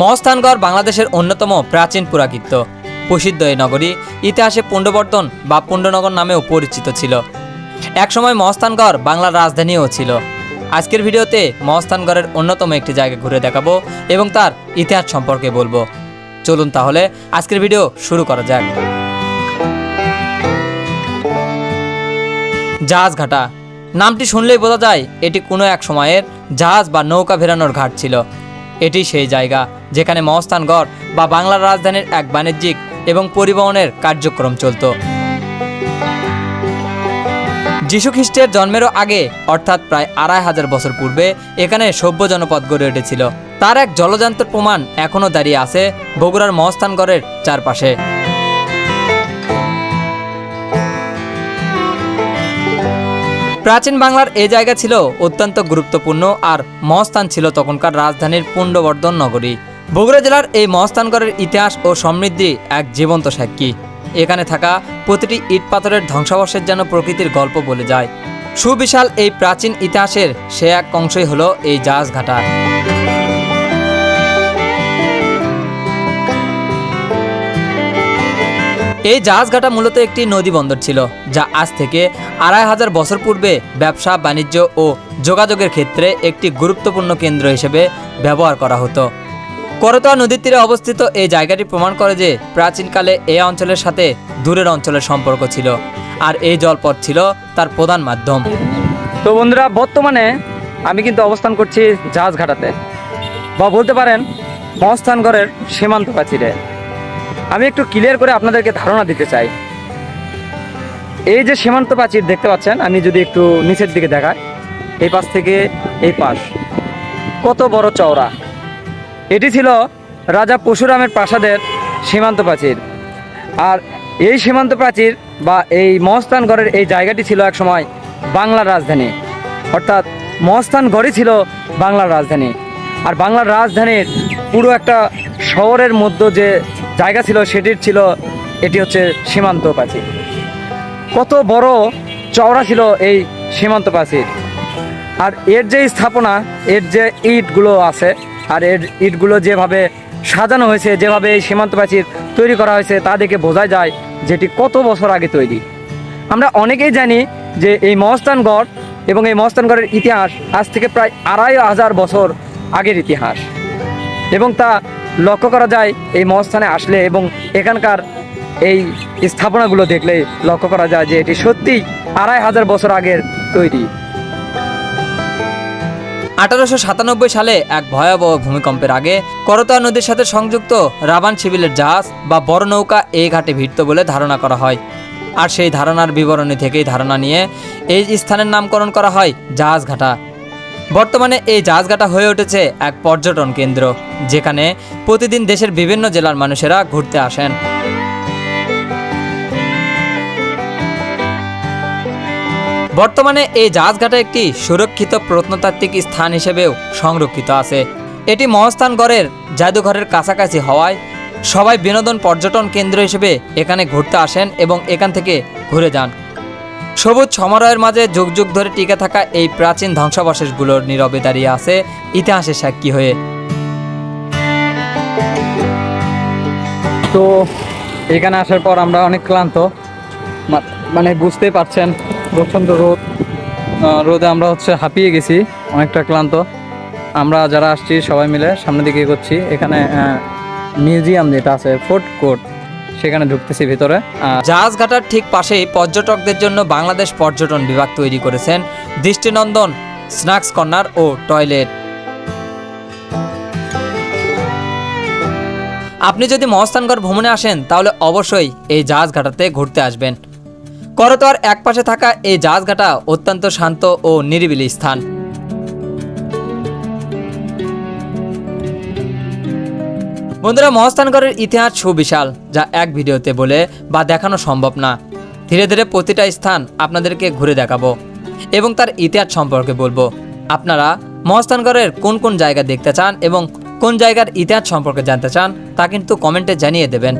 মহস্থানগড় বাংলাদেশের অন্যতম প্রাচীন পুরাকীর্ত। প্রসিদ্ধ এই নগরী ইতিহাসে পুণ্ডবর্ধন বা পুণ্ডনগর নামেও পরিচিত ছিল। একসময় মহস্থানগড় বাংলার রাজধানীও ছিল। আজকের ভিডিওতে মহস্থানগড়ের অন্যতম একটি জায়গা ঘুরে দেখাবো এবং তার ইতিহাস সম্পর্কে বলব। চলুন তাহলে আজকের ভিডিও শুরু করা যাক। জাহাজঘাটা। নামটি শুনলেই বোঝা যায় এটি কোনো এক সময়ের জাহাজ বা নৌকা ভেরানোর ঘাট ছিল। এটি সেই জায়গা যেখানে মহস্থানগড় বা বাংলার রাজধানীর এক বাণিজ্যিক এবং পরিবহনের কার্যক্রম চলত। যীশুখ্রিস্টের জন্মেরও আগে, অর্থাৎ প্রায় আড়াই হাজার বছর পূর্বে, এখানে সভ্য জনপদ গড়ে উঠেছিল। তার এক জলযান্ত্র প্রমাণ এখনও দাঁড়িয়ে আছে বগুড়ার মহস্থানগড়ের চারপাশে। প্রাচীন বাংলার এই জায়গা ছিল অত্যন্ত গুরুত্বপূর্ণ আর মহস্থান ছিল তখনকার রাজধানীর পুণ্ডবর্ধন নগরী। বগুড়া জেলার এই মহস্থানগড়ের ইতিহাস ও সমৃদ্ধি এক জীবন্ত সাক্ষী। এখানে থাকা প্রতিটি ইট পাথরের ধ্বংসাবশেষ যেন প্রকৃতির গল্প বলে যায়। সুবিশাল এই প্রাচীন ইতিহাসের সে এক অংশই হলো এই জাহাজঘাটা এই জাহাজঘাটা মূলত একটি নদী বন্দর ছিল, যা আজ থেকে আড়াই হাজার বছর পূর্বে ব্যবসা, বাণিজ্য ও যোগাযোগের ক্ষেত্রে একটি গুরুত্বপূর্ণ কেন্দ্র হিসেবে ব্যবহার করা হতো। করতোয়া নদীর তীরে অবস্থিত এই জায়গাটি প্রমাণ করে যে প্রাচীনকালে এই অঞ্চলের সাথে দূরের অঞ্চলের সম্পর্ক ছিল, আর এই জলপথ ছিল তার প্রধান মাধ্যম। তো বন্ধুরা, বর্তমানে আমি কিন্তু অবস্থান করছি জাহাজঘাটাতে বা বলতে পারেন, মহস্থানগড়ের সীমান্ত প্রাচীরে আমি একটু ক্লিয়ার করে আপনাদেরকে ধারণা দিতে চাই। এই যে সীমান্ত প্রাচীর দেখতে পাচ্ছেন, আমি যদি একটু নিচের দিকে দেখাই, এই পাশ থেকে এই পাশ। কত বড় চওড়া। এটি ছিল রাজা পরশুরামের প্রাসাদের সীমান্ত প্রাচীর। আর এই সীমান্ত প্রাচীর বা এই মহস্থানগড়ের এই জায়গাটি ছিল এক সময় বাংলার রাজধানী। অর্থাৎ মহস্থানগড়ই ছিল বাংলার রাজধানী। আর বাংলার রাজধানীর পুরো একটা শহরের মধ্যে যে জায়গা ছিল, সেটির ছিল, এটি হচ্ছে সীমান্ত প্রাচীর। কত বড় চওড়া ছিল এই সীমান্ত প্রাচীর। আর এর যে স্থাপনা, এর যে ইটগুলো আছে আর এর ইটগুলো যেভাবে সাজানো হয়েছে, যেভাবে এই সীমান্ত প্রাচীর তৈরি করা হয়েছে, তা দেখে বোঝা যায় যেটি কত বছর আগে তৈরি। আমরা অনেকেই জানি যে এই মহস্থানগড় এবং এই মহস্থানগড়ের ইতিহাস আজ থেকে প্রায় আড়াই হাজার বছর আগের ইতিহাস। এবং তা লক্ষ্য করা যায় এই মহস্থানে আসলে এবং এখানকার এই স্থাপনাগুলো দেখলে লক্ষ্য করা যায় যে এটি সত্যিই আড়াই হাজার বছর আগের তৈরি। আঠারোশো সাতানব্বই সালে এক ভয়াবহ ভূমিকম্পের আগে করতোয়া নদীর সাথে সংযুক্ত রাবান শিবিলের জাহাজ বা বড় নৌকা এই ঘাটে ভিড়ত বলে ধারণা করা হয়। আর সেই ধারণার বিবরণী থেকেই ধারণা নিয়ে এই স্থানের নামকরণ করা হয় জাহাজঘাটা বর্তমানে এই জাহাজঘাটা হয়ে উঠেছে এক পর্যটন কেন্দ্র, যেখানে প্রতিদিন দেশের বিভিন্ন জেলার মানুষেরা ঘুরতে আসেন। বর্তমানে এই জাহাজঘাটা একটি সুরক্ষিত প্রত্নতাত্ত্বিক স্থান হিসেবেও সংরক্ষিত আছে। এটি মহস্থানগড়ের জাদুঘরের কাছাকাছি হওয়ায় সবাই বিনোদন পর্যটন কেন্দ্র হিসেবে এখানে ঘুরতে আসেন এবং এখান থেকে ঘুরে যান। সবুজ সমারোহের মাঝে যুগ যুগ ধরে টিকে থাকা এই প্রাচীন ধ্বংসাবশেষগুলোর নীরবে দাঁড়িয়ে আছে ইতিহাসের সাক্ষী হয়ে। তো এখানে আসার পর আমরা অনেক ক্লান্ত। মানে বুঝতেই পারছেন, প্রচণ্ড রোদ। রোদে আমরা হচ্ছে হাঁপিয়ে গেছি, অনেকটা ক্লান্ত। আমরা যারা আসছি সবাই মিলে সামনের দিকে এগোচ্ছি। এখানে মিউজিয়াম যেটা আছে ফুড কোর্ট, সেখানে ঢুকতেছি ভিতরে। জাহাজঘাটার ঠিক পাশেই পর্যটকদের জন্য বাংলাদেশ পর্যটন বিভাগ তৈরি করেছেন দৃষ্টিনন্দন, স্ন্যাক্স কর্নার ও টয়লেট। আপনি যদি মহস্থানগড় ভ্রমণে আসেন, তাহলে অবশ্যই এই জাহাজঘাটাতে ঘুরতে আসবেন। করতোয়ার এক পাশে থাকা এই জাহাজঘাটা অত্যন্ত শান্ত ও নিরিবিলি স্থান। বন্ধুরা, মহাস্থানগড়ের ইতিহাস সুবিশাল, যা এক ভিডিওতে বলে বা দেখানো সম্ভব না। ধীরে ধীরে প্রতিটা স্থান আপনাদেরকে ঘুরে দেখাবো এবং তার ইতিহাস সম্পর্কে বলব। আপনারা মহস্থানগড়ের কোন কোন জায়গা দেখতে চান এবং কোন জায়গার ইতিহাস সম্পর্কে জানতে চান তা কিন্তু কমেন্টে জানিয়ে দেবেন।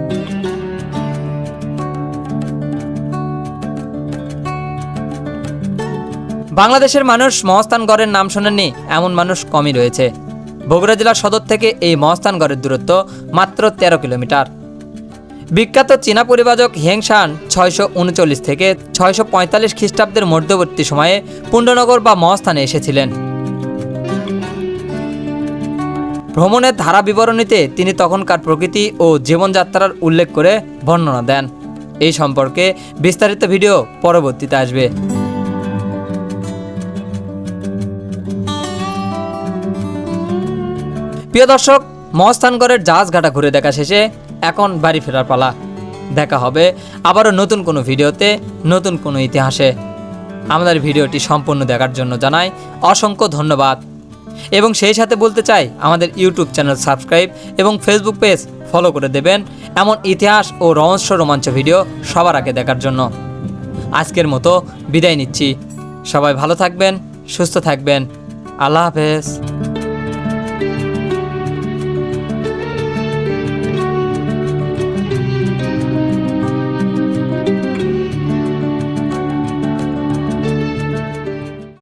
বাংলাদেশের মানুষ মহস্থানগড়ের নাম শোনেননি, এমন মানুষ কমই রয়েছে। বগুড়া জেলার সদর থেকে এই মহস্থানগড়ের দূরত্ব মাত্র তেরো কিলোমিটার। বিখ্যাত চীনা পরিবাজক হেংশান ছয়শো উনচল্লিশ থেকে ছয়শো পঁয়তাল্লিশ খ্রিস্টাব্দের মধ্যবর্তী সময়ে পুণ্ডনগর বা মহাস্থানে এসেছিলেন। ভ্রমণের ধারা বিবরণীতে তিনি তখনকার প্রকৃতি ও জীবনযাত্রার উল্লেখ করে বর্ণনা দেন। এই সম্পর্কে বিস্তারিত ভিডিও পরবর্তীতে আসবে। প্রিয় দর্শক, মহস্থানগড়ের জাহাজ ঘাটা ঘুরে দেখা শেষে এখন বাড়ি ফেরার পালা। দেখা হবে আবারও নতুন কোনো ভিডিওতে, নতুন কোনো ইতিহাসে। আমাদের ভিডিওটি সম্পূর্ণ দেখার জন্য জানাই অসংখ্য ধন্যবাদ। এবং সেই সাথে বলতে চাই, আমাদের ইউটিউব চ্যানেল সাবস্ক্রাইব এবং ফেসবুক পেজ ফলো করে দেবেন এমন ইতিহাস ও রহস্য রোমাঞ্চ ভিডিও সবার আগে দেখার জন্য। আজকের মতো বিদায় নিচ্ছি। সবাই ভালো থাকবেন, সুস্থ থাকবেন। আল্লাহ হাফেজ।